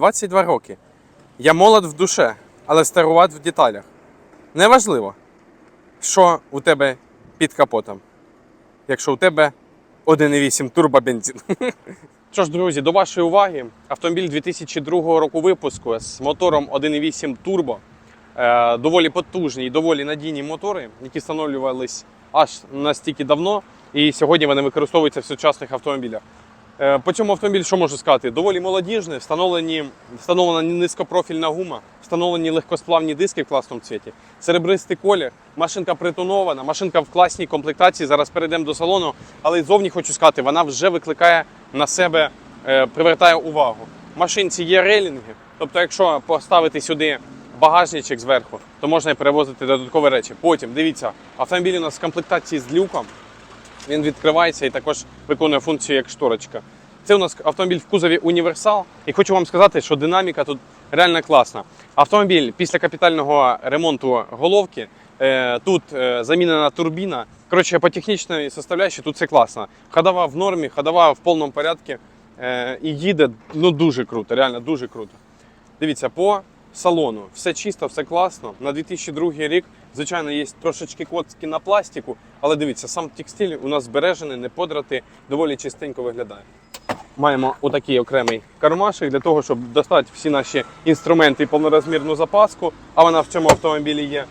22 роки. Я молод в душе, але старуват в деталях. Неважливо, що у тебе під капотом, якщо у тебе 1,8 турбобензин. Що ж, друзі, до вашої уваги автомобіль 2002 року випуску з мотором 1,8 турбо. Е, доволі потужні і доволі надійні мотори, які встановлювались аж настільки давно, і сьогодні вони використовуються в сучасних автомобілях. Е, По цьому автомобілю, що можу сказати, доволі молодіжний, встановлені, встановлена низькопрофільна гума, встановлені легкосплавні диски в класному цвіті, серебристий колір, машинка притонована, машинка в класній комплектації. Зараз перейдемо до салону, але зовні хочу сказати, вона вже викликає на себе, е, привертає увагу. В машинці є рейлінги, тобто, якщо поставити сюди багажничок зверху, то можна перевозити додаткові речі. Потім дивіться, автомобіль у нас в комплектації з люком. Він відкривається і також виконує функцію як шторочка. Це у нас автомобіль в кузові універсал. І хочу вам сказати, що динаміка тут реально класна. Автомобіль після капітального ремонту головки. е, Тут е, замінена турбіна. Коротше, по технічній составляючій тут все класно. Ходова в нормі, ходова в повному порядку. е, І їде ну дуже круто, реально дуже круто. Дивіться, по салону все чисто, все класно. На 2002 рік, звичайно, є трошечки коцки на пластику, але дивіться, сам текстиль у нас збережений, не подрати, доволі чистенько виглядає. Маємо отакий окремий кармашик для того, щоб достати всі наші інструменти і повнорозмірну запаску, а вона в цьому автомобілі є.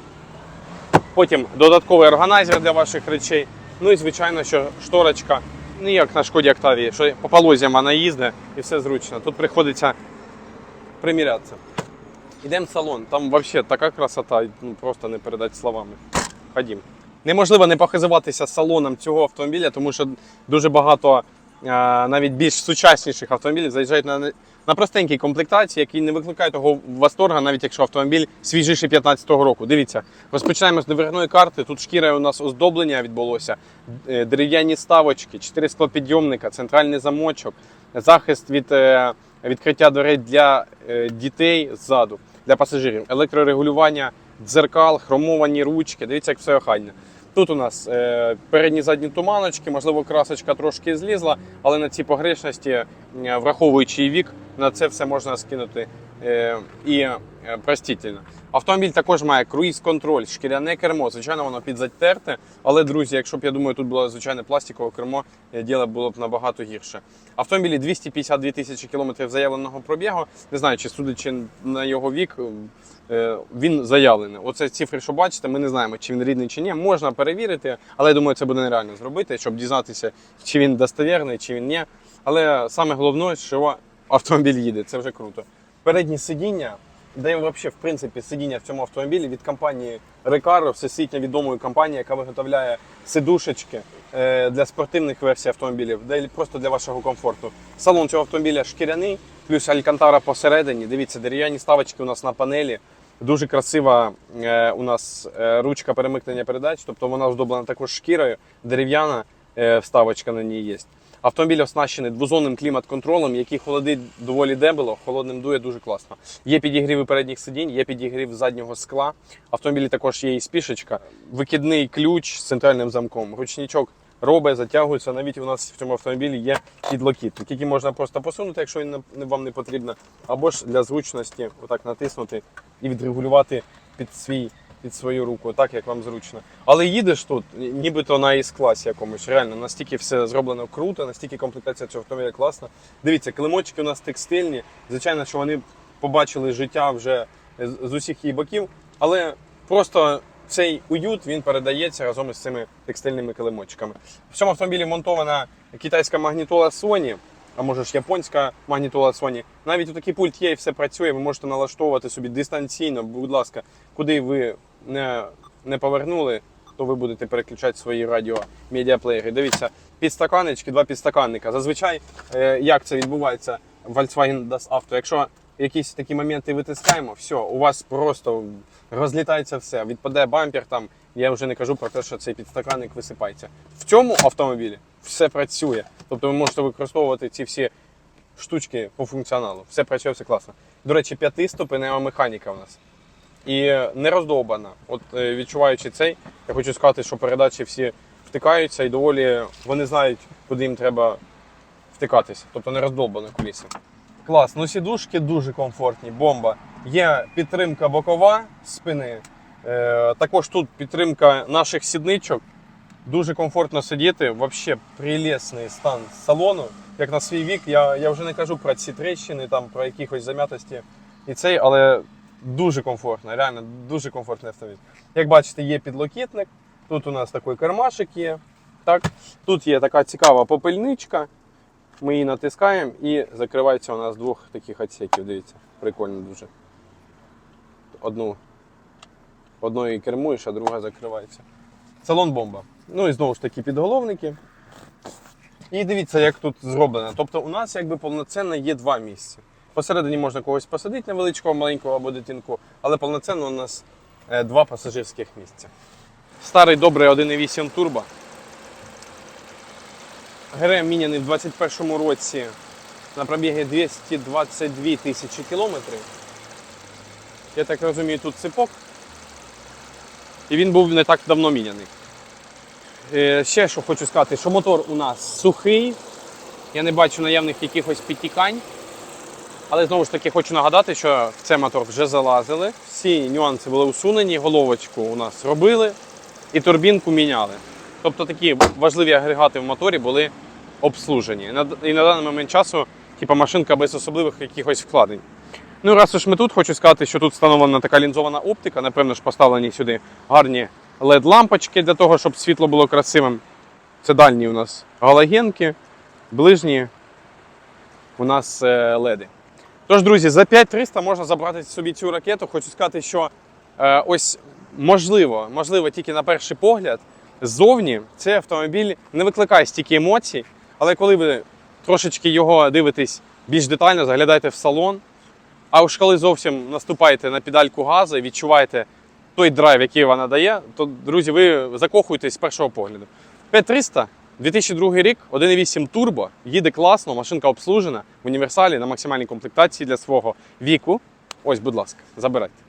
Потім додатковий органайзер для ваших речей. Ну і звичайно, що шторочка, не як на шкоді Октавії, що по полозям вона їздить і все зручно. Тут приходиться примірятися. Йдемо в салон, там взагалі така красота, ну, просто не передати словами. Ходім. Неможливо не похизуватися салоном цього автомобіля, тому що дуже багато навіть більш сучасніших автомобілів заїжджають на, на простенькій комплектації, які не викликають того восторга, навіть якщо автомобіль свіжіший 15-го року. Дивіться, розпочинаємо з дверної карти. Тут шкіра у нас оздоблення відбулося, е, дерев'яні ставочки, 4 склопідйомника, центральний замочок, захист від е, відкриття дверей для е, дітей ззаду, для пасажирів, електрорегулювання дзеркал, хромовані ручки. Дивіться, як все охайне. Тут у нас е, передні задні туманочки, можливо, красочка трошки злізла, але на ці погрешності, е, враховуючи вік, на це все можна скинути е, і е, простительно. Автомобіль також має круїз-контроль, шкіряне кермо. Звичайно, воно підзатерте, але, друзі, якщо б я думаю, тут було звичайне пластикове кермо, е, діло було б набагато гірше. Автомобілі 252 тисячі кілометрів заявленого пробігу. Не знаю, чи судячи на його вік, він заявлений. Оце цифри, що бачите, ми не знаємо, чи він рідний чи ні. Можна перевірити, але я думаю, це буде нереально зробити, щоб дізнатися, чи він достовірний, чи він ні. Але саме головне, що автомобіль їде, це вже круто. Передні сидіння, де взагалі, в принципі, сидіння в цьому автомобілі від компанії Recaro, всесвітньо відомої компанії, яка виготовляє сидушечки е, для спортивних версій автомобілів, де просто для вашого комфорту. Салон цього автомобіля шкіряний, плюс алькантара посередині. Дивіться, дерев'яні ставочки у нас на панелі. Дуже красива е, у нас е, ручка перемикнення передач, тобто вона оздоблена також шкірою, дерев'яна вставочка на ній є. Автомобіль оснащений двозонним клімат-контролем, який холодить доволі дебело, холодним дує дуже класно. Є підігріви передніх сидінь, є підігрів заднього скла. Автомобілі також є і спішечка, викидний ключ з центральним замком, ручничок робить, затягується. Навіть у нас в цьому автомобілі є підлокітник, який можна просто посунути, якщо він вам не потрібно, або ж для зручності отак натиснути і відрегулювати під свій. Під свою руку, так як вам зручно. Але їдеш тут, нібито на із класі якомусь. Реально, настільки все зроблено круто, настільки комплектація цього автомобіля класна. Дивіться, килимочки у нас текстильні. Звичайно, що вони побачили життя вже з усіх її боків, але просто цей уют він передається разом із цими текстильними килимочками. В цьому автомобілі монтована китайська магнітола Sony, а може ж японська магнітола Sony. Навіть у такий пульт є і все працює. Ви можете налаштовувати собі дистанційно, будь ласка, куди ви не, не повернули, то ви будете переключати свої радіо медіаплеєри. Дивіться, підстаканнички, два підстаканника. Зазвичай, е, як це відбувається в Volkswagen Das Auto, якщо якісь такі моменти витискаємо, все, у вас просто розлітається все, відпадає бампер там. Я вже не кажу про те, що цей підстаканник висипається. В цьому автомобілі все працює. Тобто ви можете використовувати ці всі штучки по функціоналу. Все працює, все класно. До речі, п'ятиступенева механіка у нас. І не роздовбана. От е, відчуваючи цей, я хочу сказати, що передачі всі втикаються і доволі вони знають, куди їм треба втикатися. Тобто не роздовбана куліса. Клас. Ну сідушки дуже комфортні, бомба. Є підтримка бокова спини. Е, також тут підтримка наших сідничок. Дуже комфортно сидіти. Взагалі прелесний стан салону. Як на свій вік, я, я вже не кажу про ці тріщини, там, про якихось зам'ятості і цей, але дуже комфортно, реально дуже комфортний автомобіль. Як бачите, є підлокітник. Тут у нас такий кармашик є. Так? Тут є така цікава попельничка. Ми її натискаємо і закривається у нас двох таких отсеків. Дивіться, прикольно дуже. Одну, одною кермуєш, а друга закривається. Салон бомба. Ну і знову ж таки підголовники. І дивіться, як тут зроблено. Тобто у нас якби повноцінно є два місця. Посередині можна когось посадити невеличкого, маленького або дитинку, але повноцінно у нас е, два пасажирських місця. Старий добрий 1.8 турбо. ГРМ міняний в 21-му році на пробігі 222 тисячі кілометрів. Я так розумію, тут ципок. І він був не так давно міняний. Е, ще що хочу сказати, що мотор у нас сухий. Я не бачу наявних якихось підтікань. Але знову ж таки хочу нагадати, що в цей мотор вже залазили. Всі нюанси були усунені, головочку у нас робили і турбінку міняли. Тобто такі важливі агрегати в моторі були обслужені. І на, даний момент часу типу, машинка без особливих якихось вкладень. Ну, раз уж ми тут, хочу сказати, що тут встановлена така лінзована оптика. Напевно ж поставлені сюди гарні LED-лампочки для того, щоб світло було красивим. Це дальні у нас галогенки, ближні у нас е, леди. Тож, друзі, за 5300 можна забрати собі цю ракету. Хочу сказати, що е, ось можливо, можливо, тільки на перший погляд, ззовні цей автомобіль не викликає стільки емоцій, але коли ви трошечки його дивитесь більш детально, заглядаєте в салон, а уж коли зовсім наступаєте на педальку газу і відчуваєте той драйв, який вона дає, то, друзі, ви закохуєтесь з першого погляду. 5300 2002 рік, 1.8 турбо, їде класно, машинка обслужена в універсалі на максимальній комплектації для свого віку. Ось, будь ласка, забирайте.